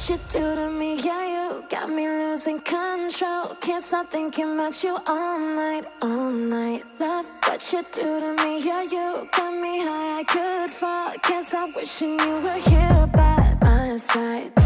what you do to me, yeah, you got me losing control. Can't stop thinking about you all night, all night. Love what you do to me, yeah, you got me high, I could fall. Can't stop wishing you were here by my side.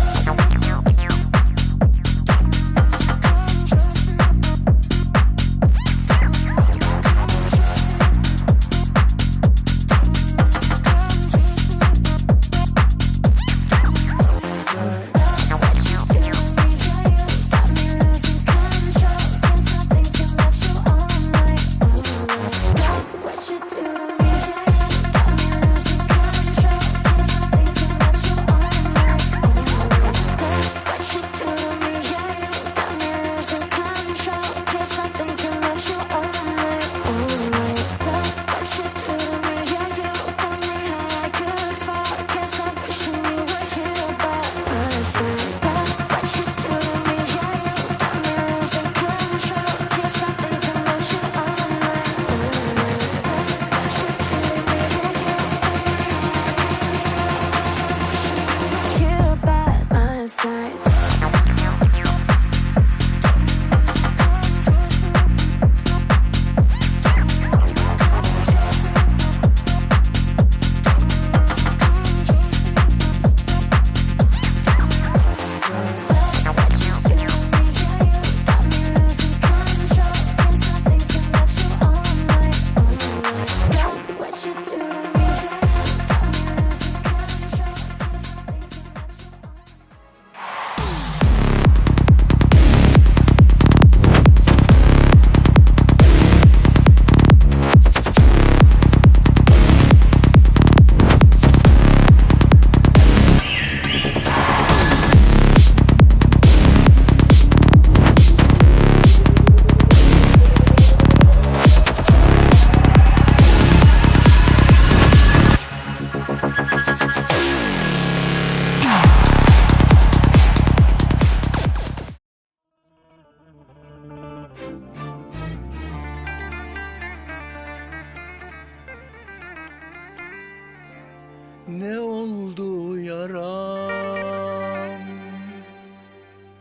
Ne oldu yaram?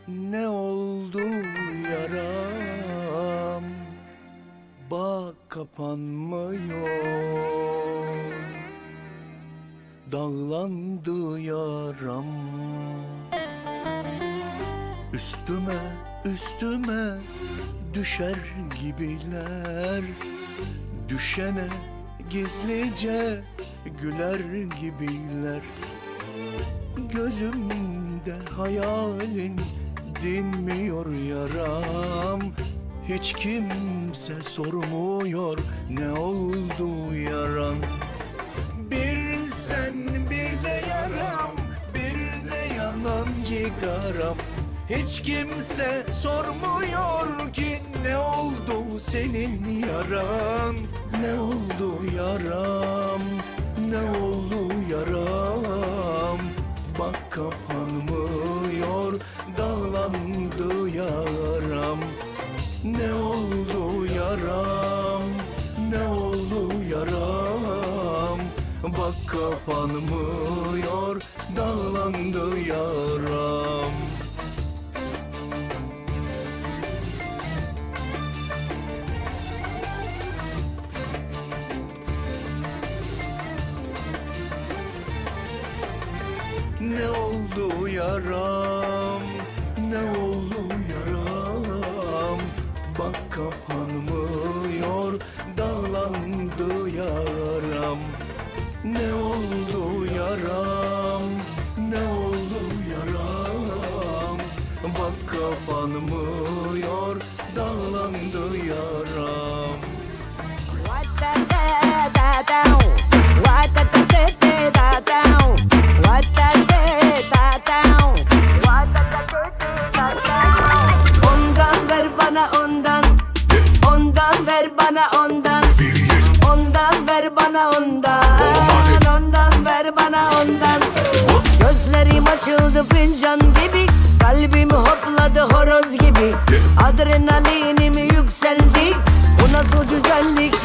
Ne oldu yaram? Bak kapanmıyor. Dağlandı yaram. Üstüme üstüme düşer gibiler Düşene gizlice güler gibiler. Gözümde hayalin dinmiyor yaram. Hiç kimse sormuyor ne oldu yaran Bir sen bir de yaram bir de yanan cigaram Hiç kimse sormuyor ki ne oldu senin yaran? Ne oldu yaram? Ne oldu yaram? Bak kapanmıyor dağlandı yaram. Ne oldu yaram? Ne oldu yaram? Bak kapanmıyor dağlandı yaram oldu yaram? Ne oldu yaram? Bak kapanmıyor, dağlandı yaram. Ne oldu yaram? Ne oldu yaram? Bak kapanmıyor, dağlandı yaram. Ondan Adrenalinim yükseldi? Bu nasıl güzellik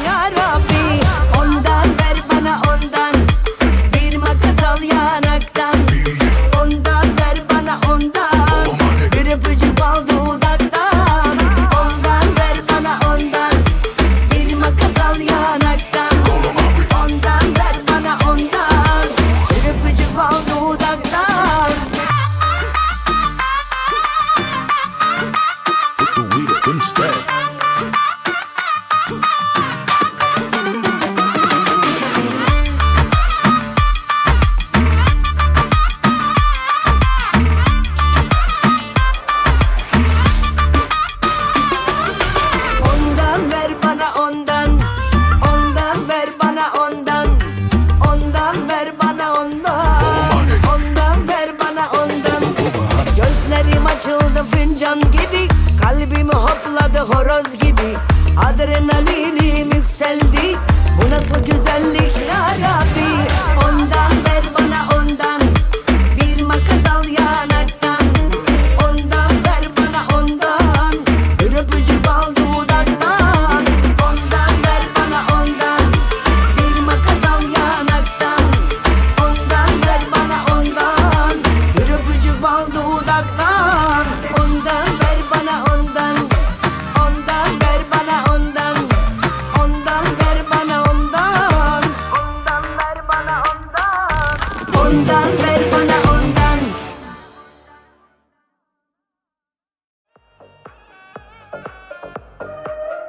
horoz gibi. Adrenalinim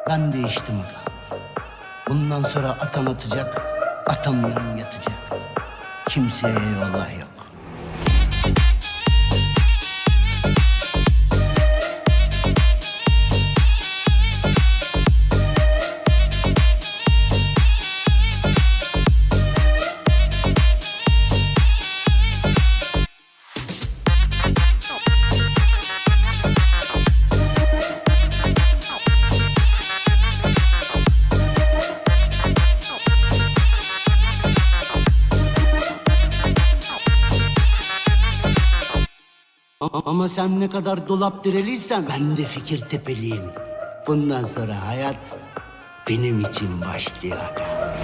Ben değiştim aga. Bundan sonra atam atacak, atamayan yatacak. Kimseye eyvallah yok. Ama sen ne kadar dolap direliysen ben de fikir tepeliyim. Bundan sonra hayat benim için başlıyor aga.